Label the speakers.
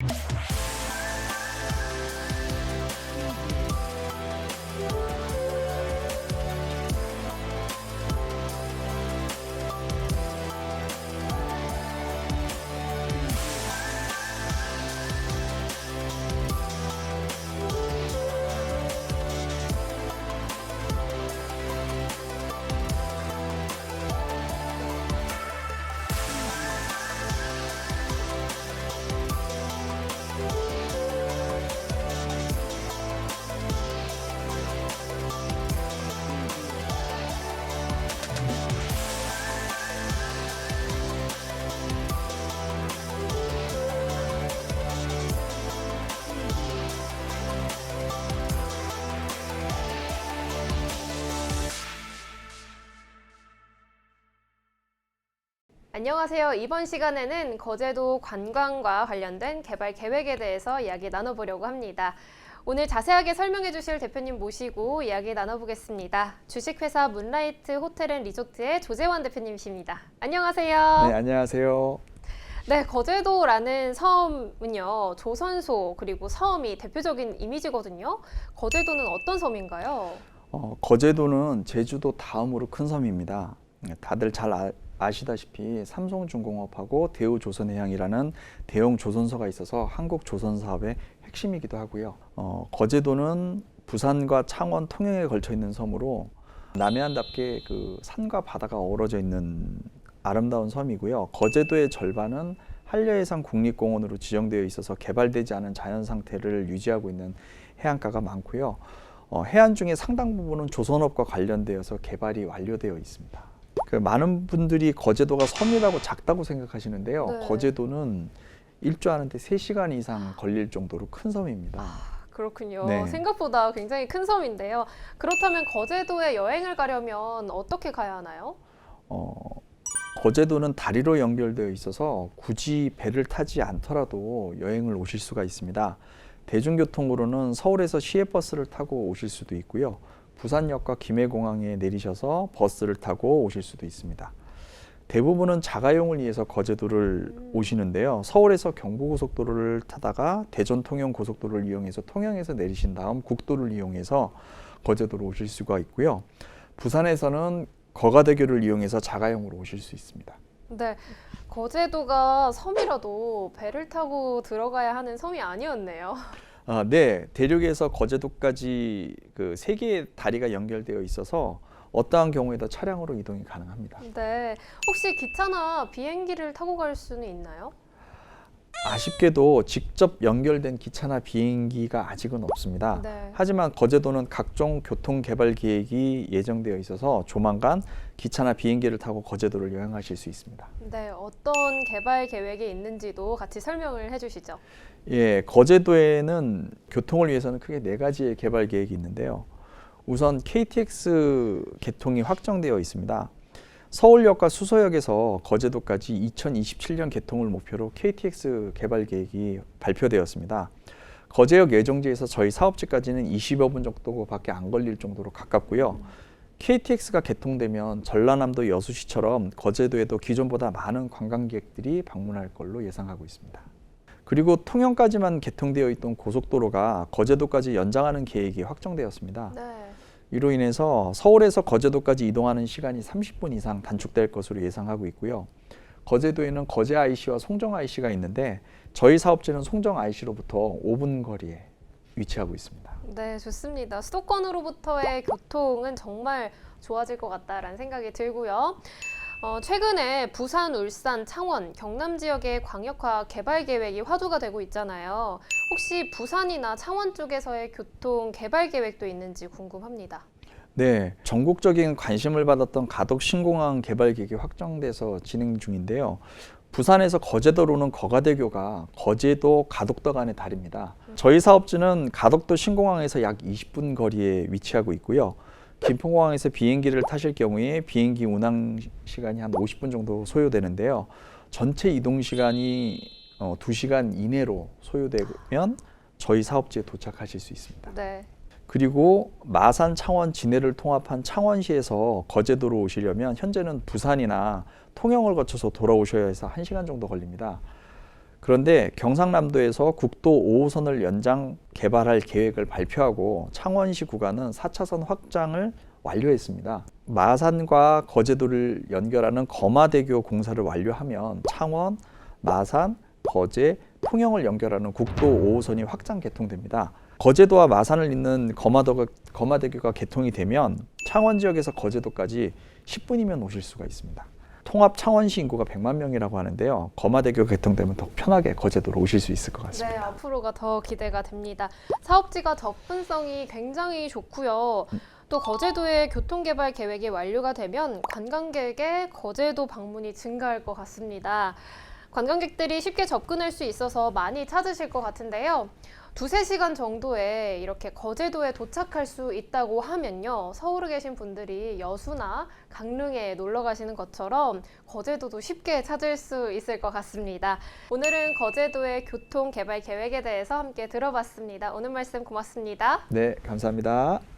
Speaker 1: you 안녕하세요. 이번 시간에는 거제도 관광과 관련된 개발 계획에 대해서 이야기 나눠보려고 합니다. 오늘 자세하게 설명해 주실 대표님 모시고 이야기 나눠보겠습니다. 주식회사 문라이트 호텔 앤 리조트의 조재환 대표님이십니다. 안녕하세요.
Speaker 2: 네, 안녕하세요.
Speaker 1: 네, 거제도라는 섬은요, 조선소 그리고 섬이 대표적인 이미지거든요. 거제도는 어떤 섬인가요?
Speaker 2: 어, 거제도는 제주도 다음으로 큰 섬입니다. 네, 다들 잘 아, 아시다시피 삼성중공업하고 대우조선해양이라는 대형 조선소가 있어서 한국 조선 사업의 핵심이기도 하고요. 어, 거제도는 부산과 창원 통영에 걸쳐 있는 섬으로 남해안답게 그 산과 바다가 어우러져 있는 아름다운 섬이고요. 거제도의 절반은 한려해상 국립공원으로 지정되어 있어서 개발되지 않은 자연 상태를 유지하고 있는 해안가가 많고요. 어, 해안 중에 상당 부분은 조선업과 관련되어서 개발이 완료되어 있습니다. 그 많은 분들이 거제도가 섬이라고 작다고 생각하시는데요.
Speaker 1: 네.
Speaker 2: 거제도는 일주하는데 3시간 이상 걸릴 정도로 큰 섬입니다.
Speaker 1: 그렇군요.
Speaker 2: 네.
Speaker 1: 생각보다 굉장히 큰 섬인데요. 그렇다면 거제도에 여행을 가려면 어떻게 가야 하나요?
Speaker 2: 어, 거제도는 다리로 연결되어 있어서 굳이 배를 타지 않더라도 여행을 오실 수가 있습니다. 대중교통으로는 서울에서 시외버스를 타고 오실 수도 있고요. 부산역과 김해공항에 내리셔서 버스를 타고 오실 수도 있습니다. 대부분은 자가용을 위해서 거제도를 오시는데요. 서울에서 경부고속도로를 타다가 대전 통영 고속도로를 이용해서 통영에서 내리신 다음 국도를 이용해서 거제도로 오실 수가 있고요. 부산에서는 거가대교를 이용해서 자가용으로 오실 수 있습니다.
Speaker 1: 네, 거제도가 섬이라도 배를 타고 들어가야 하는 섬이 아니었네요.
Speaker 2: 아, 네, 대륙에서 거제도까지 그 세 개의 다리가 연결되어 있어서 어떠한 경우에도 차량으로 이동이 가능합니다.
Speaker 1: 네, 혹시 기차나 비행기를 타고 갈 수는 있나요?
Speaker 2: 아쉽게도 직접 연결된 기차나 비행기가 아직은 없습니다.
Speaker 1: 네.
Speaker 2: 하지만 거제도는 각종 교통 개발 계획이 예정되어 있어서 조만간 기차나 비행기를 타고 거제도를 여행하실 수 있습니다.
Speaker 1: 네, 어떤 개발 계획이 있는지도 같이 설명을 해주시죠.
Speaker 2: 예, 거제도에는 교통을 위해서는 크게 네 가지의 개발 계획이 있는데요. 우선 KTX 개통이 확정되어 있습니다. 서울역과 수서역에서 거제도까지 2027년 개통을 목표로 KTX 개발 계획이 발표되었습니다. 거제역 예정지에서 저희 사업지까지는 20여 분 정도밖에 안 걸릴 정도로 가깝고요. KTX가 개통되면 전라남도 여수시처럼 거제도에도 기존보다 많은 관광객들이 방문할 걸로 예상하고 있습니다. 그리고 통영까지만 개통되어 있던 고속도로가 거제도까지 연장하는 계획이 확정되었습니다.
Speaker 1: 네,
Speaker 2: 이로 인해서 서울에서 거제도까지 이동하는 시간이 30분 이상 단축될 것으로 예상하고 있고요. 거제도에는 거제 IC와 송정 IC가 있는데 저희 사업지는 송정 IC로부터 5분 거리에 위치하고 있습니다.
Speaker 1: 네, 좋습니다. 수도권으로부터의 교통은 정말 좋아질 것 같다라는 생각이 들고요. 어, 최근에 부산, 울산, 창원, 경남 지역의 광역화 개발 계획이 화두가 되고 있잖아요. 혹시 부산이나 창원 쪽에서의 교통 개발 계획도 있는지 궁금합니다.
Speaker 2: 네, 전국적인 관심을 받았던 가덕 신공항 개발 계획이 확정돼서 진행 중인데요. 부산에서 거제도로는 거가대교가 거제도 가덕도 간의 다리입니다. 저희 사업지는 가덕도 신공항에서 약 20분 거리에 위치하고 있고요. 김포공항에서 비행기를 타실 경우에 비행기 운항 시간이 한 50분 정도 소요되는데요. 전체 이동 시간이 어, 2시간 이내로 소요되면 저희 사업지에 도착하실 수 있습니다.
Speaker 1: 네,
Speaker 2: 그리고 마산, 창원, 진해를 통합한 창원시에서 거제도로 오시려면 현재는 부산이나 통영을 거쳐서 돌아오셔야 해서 1시간 정도 걸립니다. 그런데 경상남도에서 국도 5호선을 연장 개발할 계획을 발표하고 창원시 구간은 4차선 확장을 완료했습니다. 마산과 거제도를 연결하는 거마대교 공사를 완료하면 창원, 마산, 거제, 통영을 연결하는 국도 5호선이 확장 개통됩니다. 거제도와 마산을 잇는 거마도가, 거마대교가 개통이 되면 창원 지역에서 거제도까지 10분이면 오실 수가 있습니다. 통합 창원 시 인구가 100만 명이라고 하는데요. 거마대교 개통되면 더 편하게 거제도로 오실 수 있을 것
Speaker 1: 네,
Speaker 2: 같습니다.
Speaker 1: 앞으로가 더 기대가 됩니다. 사업지가 접근성이 굉장히 좋고요. 또 거제도의 교통개발 계획이 완료가 되면 관광객의 거제도 방문이 증가할 것 같습니다. 관광객들이 쉽게 접근할 수 있어서 많이 찾으실 것 같은데요. 두세 시간 정도에 이렇게 거제도에 도착할 수 있다고 하면요. 서울에 계신 분들이 여수나 강릉에 놀러 가시는 것처럼 거제도도 쉽게 찾을 수 있을 것 같습니다. 오늘은 거제도의 교통 개발 계획에 대해서 함께 들어봤습니다. 오늘 말씀 고맙습니다.
Speaker 2: 네, 감사합니다.